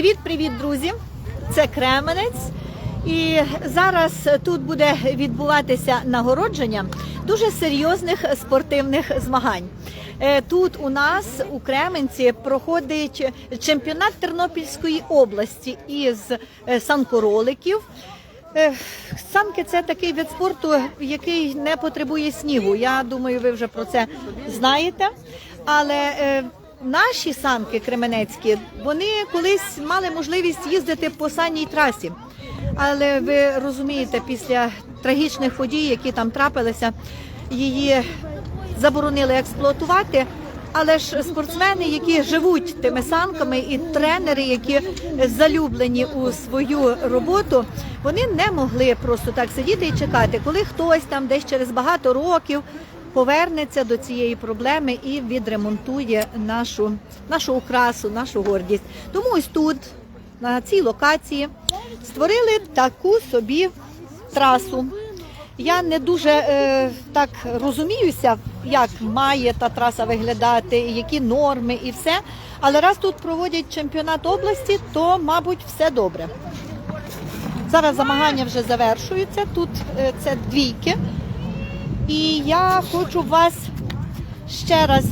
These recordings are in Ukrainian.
Привіт, привіт, друзі! Це Кременець. І зараз тут буде відбуватися нагородження дуже серйозних спортивних змагань. Е, Тут у нас у Кременці проходить чемпіонат Тернопільської області із е, санкороликів. Е, Санки це такий вид спорту, який не потребує снігу. Я думаю, ви вже про це знаєте. Але наші санки кременецькі, вони колись мали можливість їздити по санній трасі. Але ви розумієте, після трагічних подій, які там трапилися, її заборонили експлуатувати. Але ж спортсмени, які живуть тими санками, і тренери, які залюблені у свою роботу, вони не могли просто так сидіти і чекати, коли хтось там десь через багато років повернеться до цієї проблеми і відремонтує нашу, нашу украсу, нашу гордість. Тому ось тут, на цій локації, створили таку собі трасу. Я не дуже е, так розуміюся, як має та траса виглядати, які норми і все. Але раз тут проводять чемпіонат області, то мабуть все добре. Зараз змагання вже завершуються. Тут е, це двійки. І я хочу вас ще раз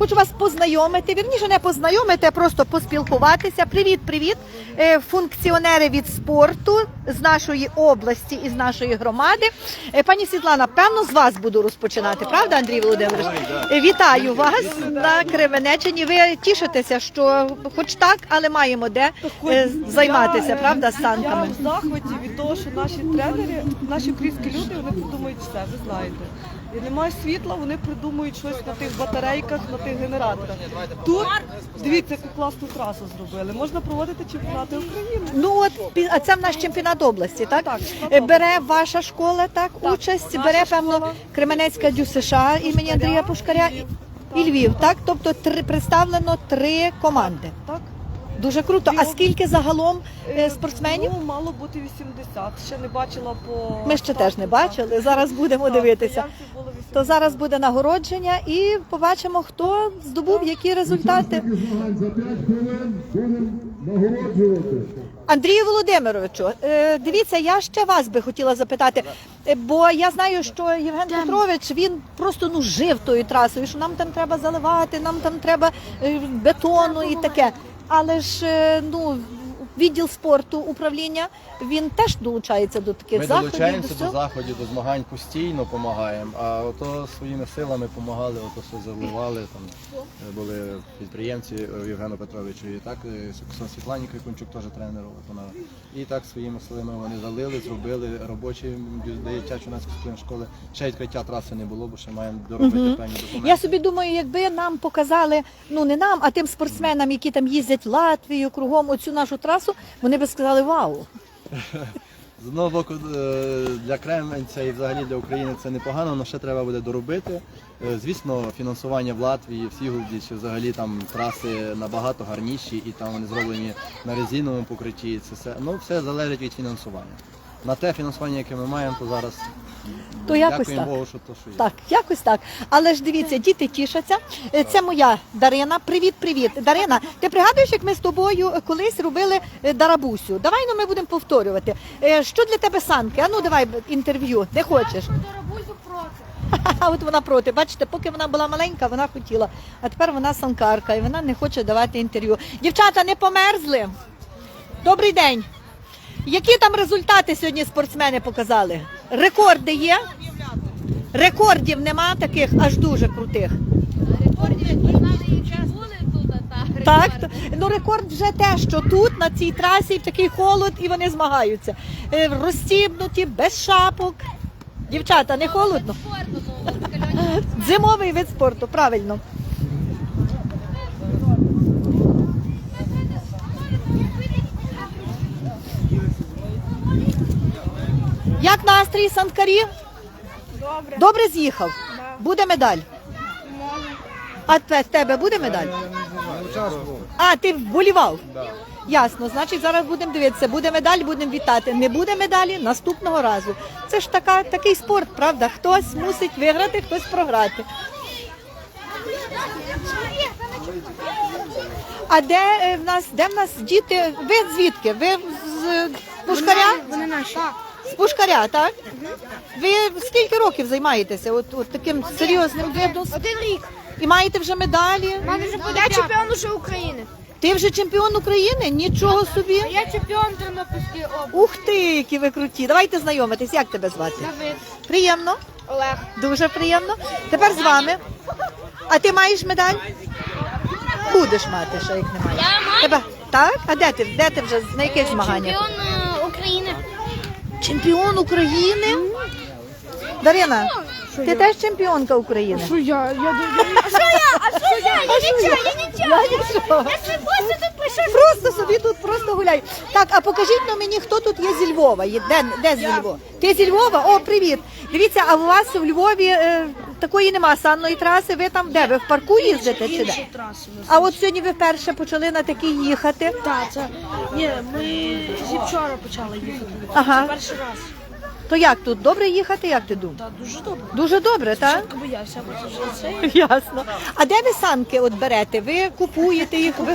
Хочу вас познайомити, вірніше не познайомити, а просто поспілкуватися. Привіт, привіт, Е, функціонери від спорту з нашої області і з нашої громади. Е, Пані Світлана, певно, з вас буду розпочинати, правда, Андрій Володимирович? Е, Вітаю вас на Кременеччині. Ви тішитеся, що хоч так, але маємо де займатися, правда, з санками. Я в захваті від того, що наші тренери, наші українські люди, вони придумують все, ви знаєте. І немає світла, вони придумують щось на тих батарейках, на тих генераторах. Тут дивіться, яку класну трасу зробили. Можна проводити чемпіонати України. Ну от пі- а це в наш чемпіонат області, так? Так, Е, Бере ваша школа так, участь, наша бере певно школа. Кременецька дю США імені Андрія Пушкаря і, і Львів, так? Тобто три представлено три команди. Так? Дуже круто. А скільки загалом е, спортсменів? Ну, мало бути 80. Ще не бачила по Ми ще теж не бачили. Зараз будемо Так, дивитися. заявців було 80. То зараз буде нагородження і побачимо, хто здобув які результати. за 5 хвилин будемо нагороджувати. Андрію Володимировичу, е, дивіться, я ще вас би хотіла запитати, е, бо я знаю, що Євген Петрович він просто ну жив тою трасою, що нам там треба заливати, нам там треба е, бетону і таке. Але ж е, ну відділ спорту управління він теж долучається до таких Ми заходів. долучаємося до до заходів, до змагань постійно допомагаємо, а ото своїми силами допомагали, ото все заливали. Там е, були підприємці е, Євгену Петровичу, і так е, Світлані Крикунчук теж тренер. от вона. І так своїми силами вони залили, зробили робочі дитячу нас школи. Ще відкриття траси не було, бо ще маємо доробити певні документи. Я собі думаю, якби нам показали, ну не нам, а тим спортсменам, які там їздять в Латвію, кругом оцю нашу трасу, вони би сказали вау. З одного боку, е, для Кременця і взагалі для України це непогано, але ще треба буде доробити. Е, Звісно, фінансування в Латвії, в Сігурді, чи взагалі там траси набагато гарніші і там вони зроблені на резиновому покритті. Це все, ну, все залежить від фінансування. На те фінансування, яке ми маємо, то зараз То якось дякуємо так. Богу, що то, що є. Так, якось так. Але ж дивіться, діти тішаться. Е, Це моя Дарина. Привіт, привіт. Дарина, ти пригадуєш, як ми з тобою колись робили е, дарабусю? Давай ну ми будемо повторювати. Е, Що для тебе санки? А ну давай інтерв'ю. Не хочеш? Дарабузю проти. А от вона проти. Бачите, поки вона була маленька, вона хотіла. А тепер вона санкарка і вона не хоче давати інтерв'ю. Дівчата, не померзли? Добрий день. Які там результати сьогодні спортсмени показали? Рекорди є? Рекордів нема таких аж дуже крутих. Рекордів ви знали і час були тут, та Так, ну рекорд вже те, що тут на цій трасі такий холод і вони змагаються. Е, Розстібнуті, без шапок. Дівчата, не холодно? Ну. Зимовий вид спорту, правильно. Як настрій санкарів? Добре. Добре з'їхав. Буде медаль. А в тебе буде медаль? А, ти вболівав? Ясно, значить зараз будемо дивитися, буде медаль, будемо вітати. Не буде медалі наступного разу. Це ж така, такий спорт, правда? Хтось мусить виграти, хтось програти. А де е, в нас, де в нас діти? Ви звідки? Ви з Пушкаря? Вони наші. З Пушкаря, так? Ви скільки років займаєтеся? От, от таким серйозним видом? Один рік. І маєте вже медалі? У мене вже я чемпіон уже України. Ти вже чемпіон України? Нічого собі. Я чемпіон Тернопільської області. Ух ти, які ви круті. Давайте знайомитись. Як тебе звати? Давид. Приємно, Олег. дуже приємно. Тепер з вами. А ти маєш медаль? Будеш мати, ще як немає. Я маю. Тебе так? А де ти? Де ти вже на яких змаганнях? Чемпіон е, України. Чемпіон України? Дарина, ти теж чемпіонка України? Що я? Я А що я? А що я? Я нічого, я нічого. Я нічого. Я себе тут пишу. Просто собі тут просто гуляю. Так, а покажіть ну, мені, хто тут є зі Львова. Є- Де, де з Львова? Ти зі Львова? О, привіт. Дивіться, а у вас в Львові е, такої нема санної траси. Ви там де? Ви в парку їздите чи де? траси у нас. А от сьогодні ви вперше почали на такій їхати. Так, це ні, ми зі вчора почали їхати. Ага. Це перший раз. То як тут? Добре їхати, як ти думаєш? Так, дуже добре. Дуже добре, так? Спочатку боявся, бо це вже це. Ясно. А де ви санки от берете? Ви купуєте їх? Ви...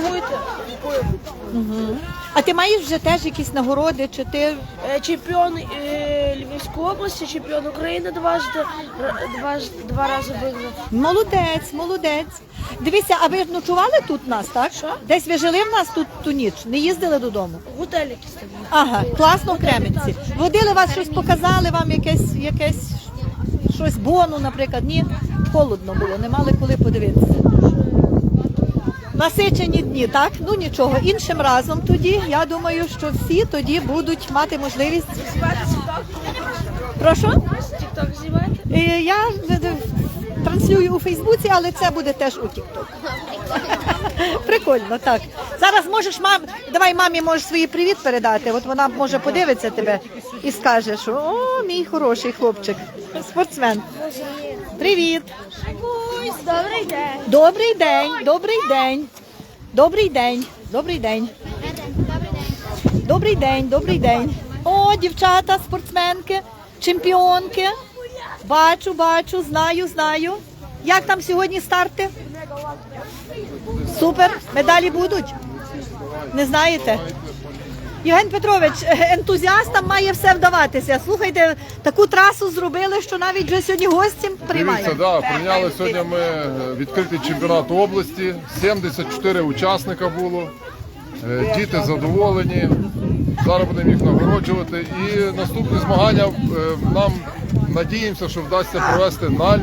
Угу. А ти маєш вже теж якісь нагороди? Чи ти Е, Чемпіон е, Львівської області, чемпіон України дважди, р- два, два рази виграв. молодець, молодець. Дивіться, а ви ж ночували тут нас, так? Що? Десь ви жили в нас тут ту ніч? Не їздили додому? Готель якийсь там. Ага, класно в Кременці. Водили вас щось, показали вам якесь, якесь щось бону, наприклад. Ні, холодно було, не мали коли подивитися. Насичені дні, так? Ну нічого. Іншим разом тоді, я думаю, що всі тоді будуть мати можливість. Прошу? Е, Я е, е, транслюю у Фейсбуці, але це буде теж у Тікток. Прикольно, так. Зараз можеш мам, давай мамі можеш свої привіт передати. От вона може подивиться тебе і скаже, що о, мій хороший хлопчик, спортсмен. Привіт. Добрий день. Добрий день, добрий день. Добрий день, добрий день. Добрий день, добрий день. О, дівчата, спортсменки, чемпіонки. Бачу, бачу, знаю, знаю. Як там сьогодні старти? Супер. Медалі будуть? Не знаєте? Євген Петрович, е, ентузіастам має все вдаватися. Слухайте, таку трасу зробили, що навіть вже сьогодні гості приймають. Дивіться, да, прийняли сьогодні ми е, відкритий чемпіонат області. 74 учасника було. Е, Діти задоволені. Зараз будемо їх нагороджувати. І наступні змагання нам надіємося, що вдасться провести на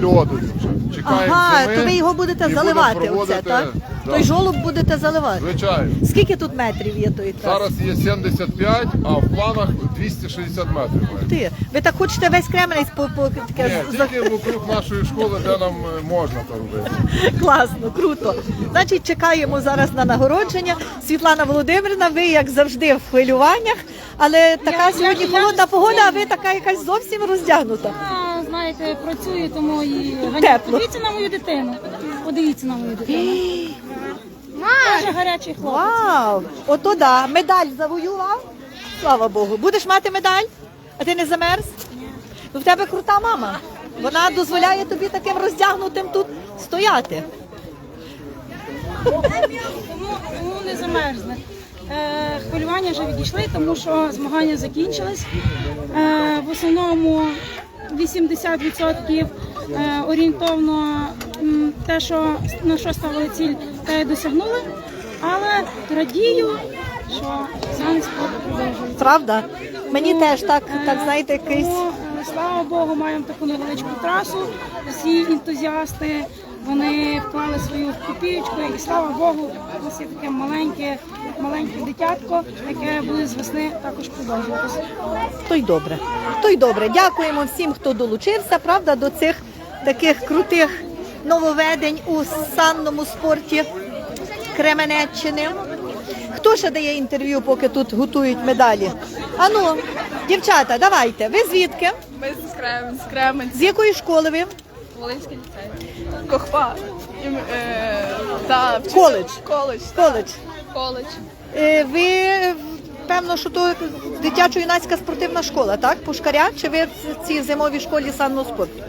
вже. Чекаємо Ага, зими то ви його будете і будемо заливати оце, проводити, так? да. Той жолоб будете заливати. Звичайно. Скільки тут метрів є тої траси? Зараз є 75, а в планах 260 метрів. має. Ти, ви так хочете весь Кременець по, по таке Ні, за- тільки вокруг нашої школи, де нам е, можна то робити. класно, круто. Значить, чекаємо зараз на нагородження. Світлана Володимирівна, ви як завжди в хвилюваннях, але така сьогодні холодна погода, а ви така якась зовсім роздягнута. Я, знаєте, працюю, тому і ганяю. Тепло. Подивіться на мою дитину. Подивіться на мою дитину. Дуже гарячий хлопець. Вау! Ото да, медаль завоював. Слава Богу. Будеш мати медаль? А ти не замерз? Ну, в тебе крута мама. Вона дозволяє тобі таким роздягнутим тут стояти. Тому, тому не замерзне. Е, хвилювання вже відійшли, тому що змагання закінчились. Е, в основному 80% е, орієнтовно те, що на що ставили ціль, те й досягнули. Але радію, що спорт продовжується. Правда? Мені теж так, так знаєте, якийсь. Е, слава Богу, маємо таку невеличку трасу. Всі ентузіасти вони вклали свою копієчку, і слава Богу, у нас є таке маленьке, маленьке дитятко, яке буде з весни також продовжуватися. То й добре. То й добре. Дякуємо всім, хто долучився, правда, до цих таких крутих нововведень у санному спорті Кременеччини. Хто ще дає інтерв'ю, поки тут готують медалі? Ану, дівчата, давайте. Ви звідки? Ми з Кремен, з Кремен, З якої школи ви? Волинський ліцей. Кохпа. Ім- е, та, вчитель- Коледж. Коледж. Коледж. Коледж. Е, Ви певно, що то дитячо-юнацька спортивна школа, так? Пушкаря? Чи ви в цій зимовій школі санного спорту?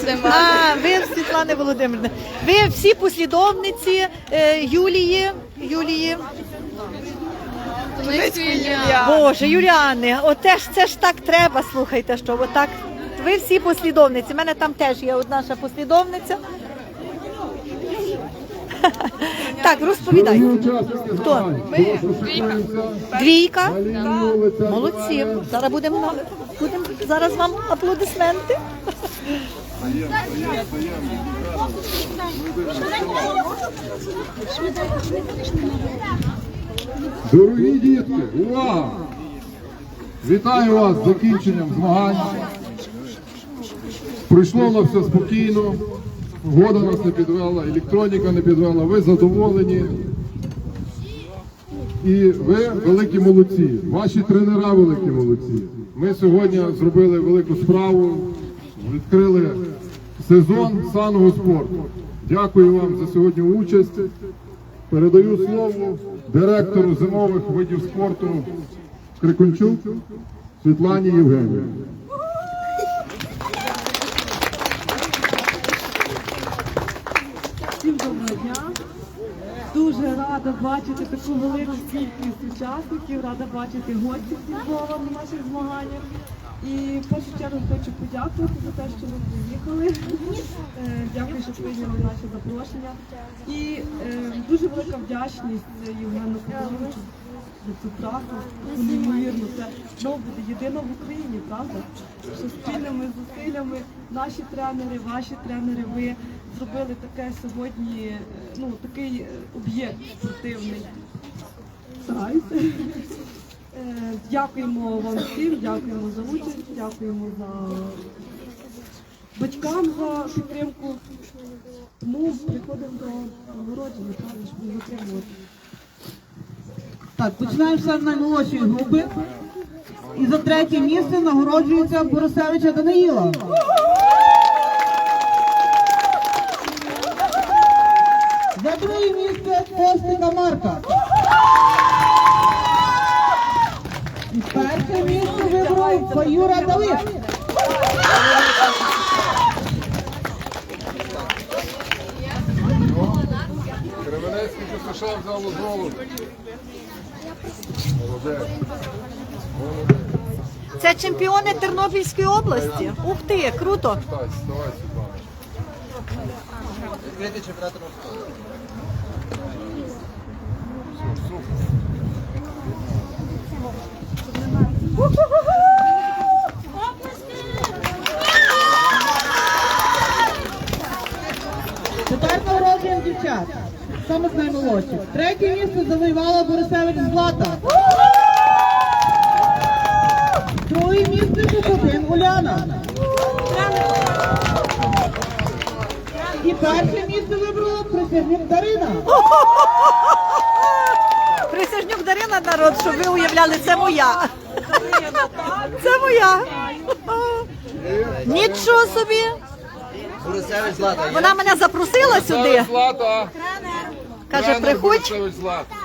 Світланою А, ви в Світлани Володимирівни. Ви всі послідовниці е, Юлії. Юлії. Боже, Юліани, оте ж це ж так треба, слухайте, що отак. Ви всі послідовниці. У мене там теж є одна ще послідовниця. Так, розповідай. Хто? Двійка. Молодці. Зараз будемо будемо зараз вам аплодисменти. Дорогі дітки, увага! Вітаю вас з закінченням змагань. Пройшло воно все спокійно, погода нас не підвела, електроніка не підвела, ви задоволені. І ви великі молодці, ваші тренера великі молодці. Ми сьогодні зробили велику справу, відкрили сезон саного спорту. Дякую вам за сьогодні участь. Передаю слово директору зимових видів спорту Крикунчук Світлані Євгенівні. Всім доброго дня. Дуже рада бачити таку велику кількість учасників, рада бачити гостів Львова на наших змаганнях. І в першу чергу хочу подякувати за те, що ви приїхали. Е, Дякую, що прийняли наше запрошення. І е, дуже велика вдячність Євгену Петровичу за цю трасу. Таку неймовірну. Це знову буде єдина в Україні, правда? Що спільними зусиллями наші тренери, ваші тренери, ви зробили таке сьогодні, ну такий е, об'єкт спортивний. Стараюся. Е, Дякуємо вам всім, дякуємо за участь, дякуємо за батькам за підтримку. Тому приходимо до нагородження, правда, щоб не затримувати. Так, починаємо з наймолодшої групи. І за третє місце нагороджується Борисевича Даниїла. За друге місце Костика Марка. І перше місце вибрав Фаюра Давид. Кременецький ПСШ взяло золото. Молодець. Це чемпіони Тернопільської області. Ух ти, круто. Тепер нагороджуємо дівчат. Саме з наймолодших. Третє місце завоювала Борисевич Злата. Друге місце Кукутин Уляна. І перше місце вибрала присяжник Дарина. Присяжнюк Дарина народ, щоб ви уявляли, це моя. Це моя. Нічого собі. Вона мене запросила сюди. Каже, приходь. Борисевич Злата.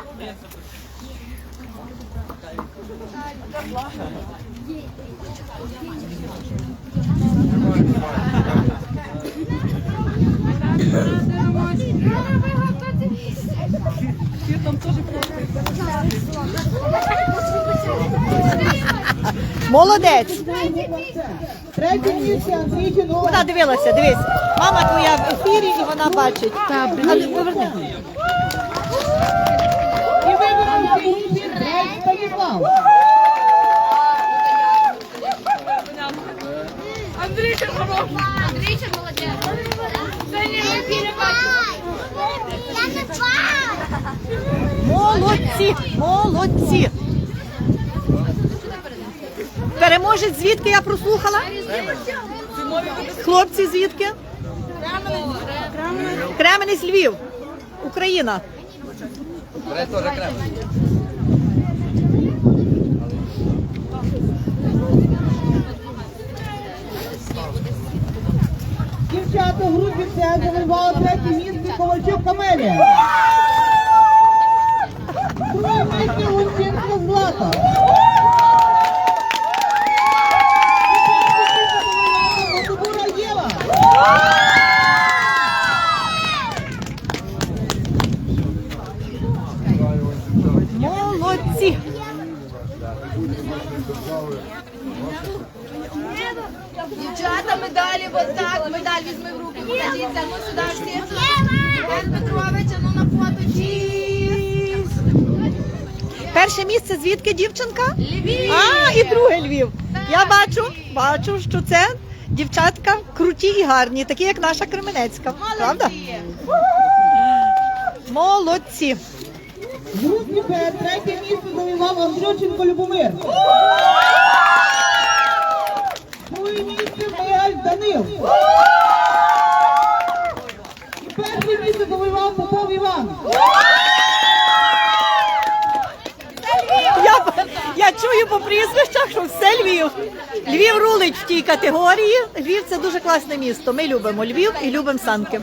Молодець. Третє місце Андрій Чудова. Вона дивилася, дивись. Мама твоя в ефірі і вона бачить. А, поверни. І фініші Дрейк Станіслав. Андрійка хороший. Молодці, молодці. Переможець звідки я прослухала? Хлопці звідки? Кременець Львів. Україна. Теж Дівчата групі це завоювала третє місце Ковальчук Камелія. Друге місце Гунчинська Злата. Мадубура Єва. майбутнє нашої держави. Дівчата, медалі, от так, медаль візьми в руки, покажіться, ну сюди всі. Євген Петрович, а ну на фото, чіз. Перше місце звідки дівчинка? Львів. А, і друге Львів. Я бачу, бачу, що це дівчатка круті і гарні, такі як наша Кременецька. Правда? Молодці. Б третє місце завоював Андрющенко Любомир. Друге місце Мигаль Данил. І перше місце завоював Попов Іван. Я, я чую по прізвищах, що все Львів. Львів рулить в тій категорії. Львів це дуже класне місто. Ми любимо Львів і любимо санки.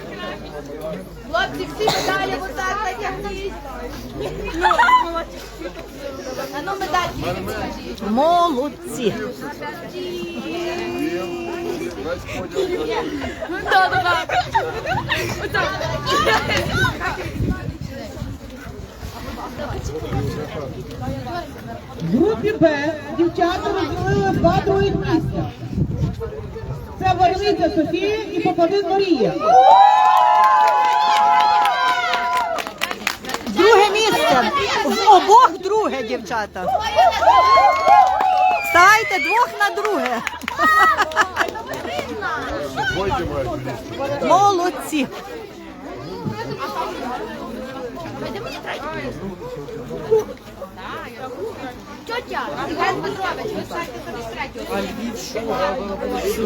Хлопці, всі медалі, от так, натягніть. А ну медаль покажіть. Молодці. Весь. В групі Б дівчата розділили два других місця. Це Варвиця Софія і Попадин Марія. Друге місце. Обох друге, дівчата. Стайте двох на друге. Молодці. Петрович, ви станьте перед третього. А що? Просто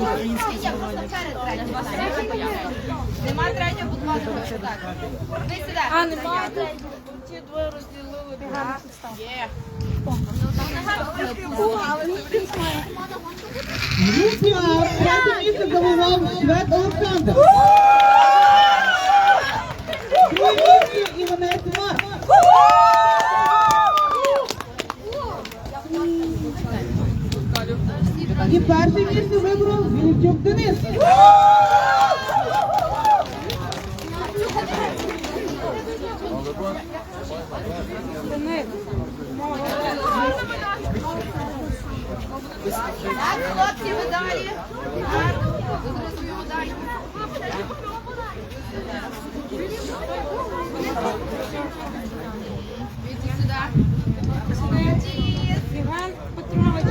перед третього. Нема третього, будь ласка, так. Ти сюди. А, нема Ті двоє розділили. Є. Третє місце завоював Швед Олександр. Друге місце Іванець Марк. І перше місце вибрав Вілчук Денис. Так, хлопці, медалі. Гарно. Забери свою медаль. Вийди сюди. Чіз. Іван Петрович,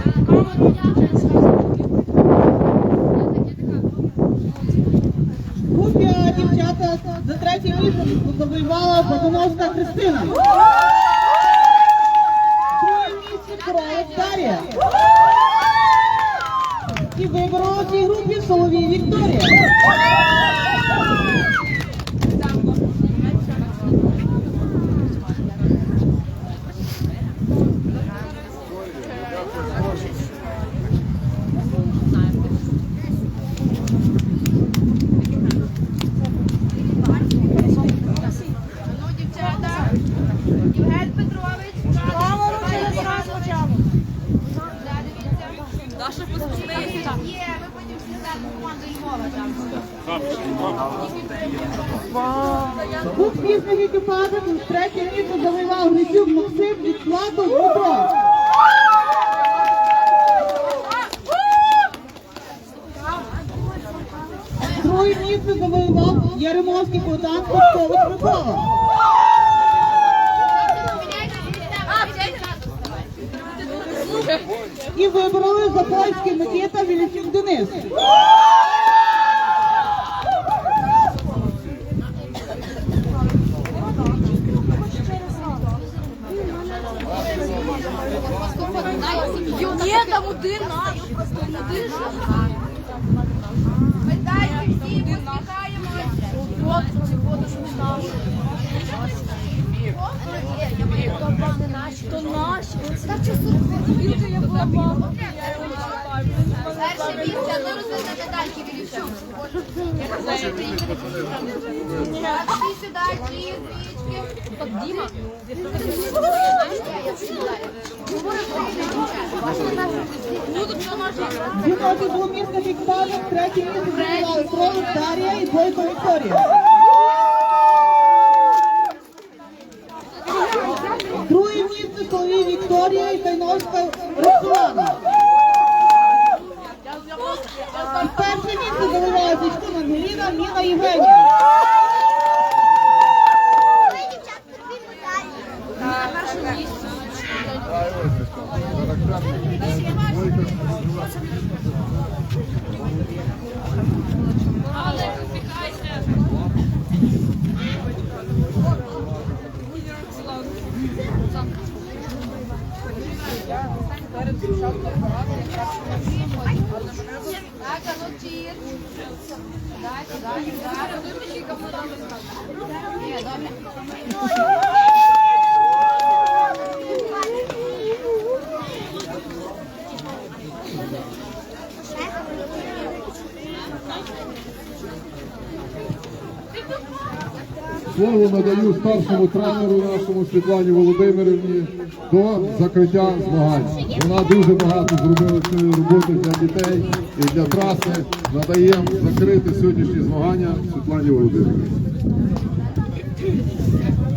В групі дівчата за третє місце завоювала Богоновська Христина. Друге місце Королець Дар'я. І виборола в цій групі Соловій Вікторія. Ну, дівчата. Євген Петрович. Камеру через раз хоча б. Да, дивіться. Наша послужниця. Є, ви потім всі знаєте команду Львова там. У успішних екіпажах третє місце завоював Грицюк Максим від Славко Дмитро. Друге місце завоював Яремовський Богдан Костович Микола. І вибороли Запольський Микита Вілічук Денис. Ні, там один наш. Один же. Медальки всі, посміхаємося. Що не наш. То наші. Так часу. я була мама. Перше місце, ну медальки Вілічук. Діма. Жіночі двомісних третє місце Кролик Дар'я і Бойко Вікторія. Друге місце Соловій Вікторія Вікторія і Тайновська Роксолана. І перше місце завоювала Зічкун Ангеліна, Ніна Євгенія. Так, Дай, Слово надаю старшому тренеру нашому Світлані Володимирівні до закриття змагань. Вона дуже багато зробила цієї роботи для дітей і для траси. Надаємо закрити сьогоднішні змагання Світлані Володимирівні.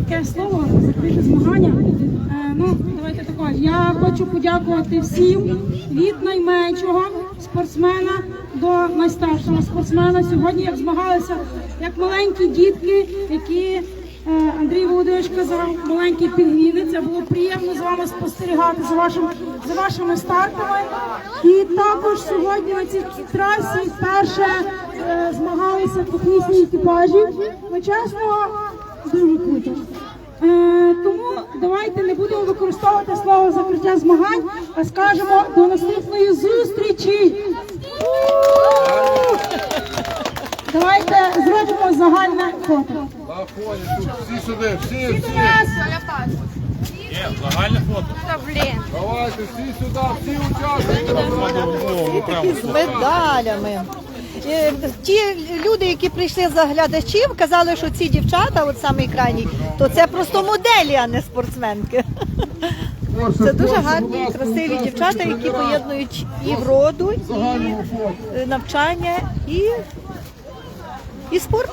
таке слово закрити змагання. Е, ну, давайте тако. Я хочу подякувати всім від найменшого спортсмена до найстаршого спортсмена. Сьогодні як змагалися як маленькі дітки, які е, Андрій Володимирович казав, маленькі пінгвіни. Це було приємно з вами спостерігати за вашим за вашими стартами. І також сьогодні на цій трасі вперше е, змагалися технічні екіпажі. Ну, чесно, дуже круто. Е, тому давайте не будемо використовувати слово закриття змагань, а скажемо до наступної зустрічі. Давайте зробимо загальне фото. Всі сюди, всі, всі. Та блін. Давайте всі сюди, всі учасники. з медалями. Е, Ті люди, які прийшли за глядачів, казали, що ці дівчата, от саме крайній, то це просто моделі, а не спортсменки. Це дуже гарні, красиві дівчата, які поєднують і вроду, і е, навчання, і, і спорт.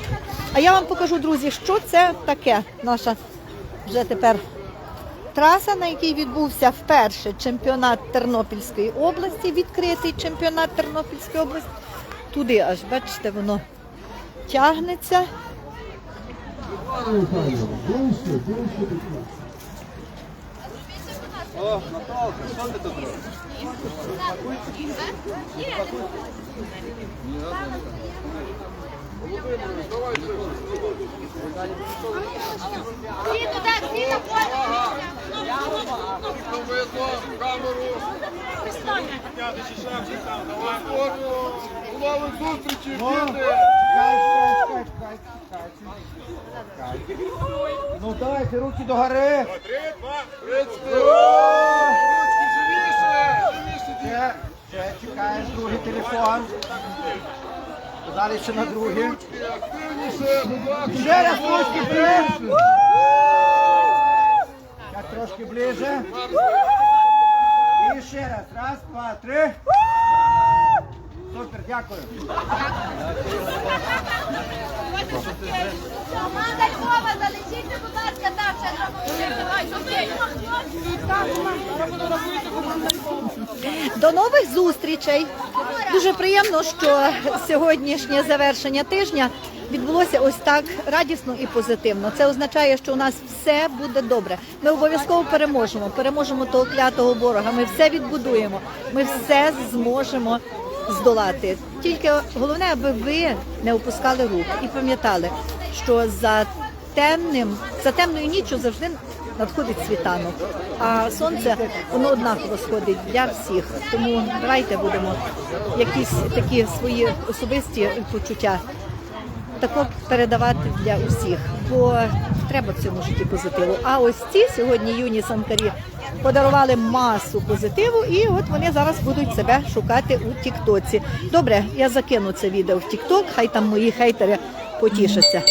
А я вам покажу, друзі, що це таке наша вже тепер траса, на якій відбувся вперше чемпіонат Тернопільської області, відкритий чемпіонат Тернопільської області. Туди аж, бачите, воно тягнеться. Всі туди, всі на поле. Видно камеру. До нових зустрічей, діти. Ну давайте руки до гори. Ручки живіше, живіше. Ще, чекаєш другий телефон. Далі ще на другий. Активніше, будь ласка. Ще раз трошки ближче. Трошки ближче. І ще раз. Раз, два, три. Супер, дякую. Команда Львова, залишіться, будь ласка, там ще. До нових зустрічей. Дуже приємно, що сьогоднішнє завершення тижня відбулося ось так радісно і позитивно. Це означає, що у нас все буде добре. Ми обов'язково переможемо. Переможемо того клятого ворога. Ми все відбудуємо. Ми все зможемо здолати. Тільки головне, аби ви не опускали рук і пам'ятали, що за темним, за темною ніччю завжди надходить світанок. А сонце воно однаково сходить для всіх. Тому давайте будемо якісь такі свої особисті почуття тако передавати для усіх, бо треба в цьому житті позитиву. А ось ці сьогодні юні санкарі подарували масу позитиву, і от вони зараз будуть себе шукати у Тіктоці. Добре, я закину це відео в Тікток, хай там мої хейтери потішаться.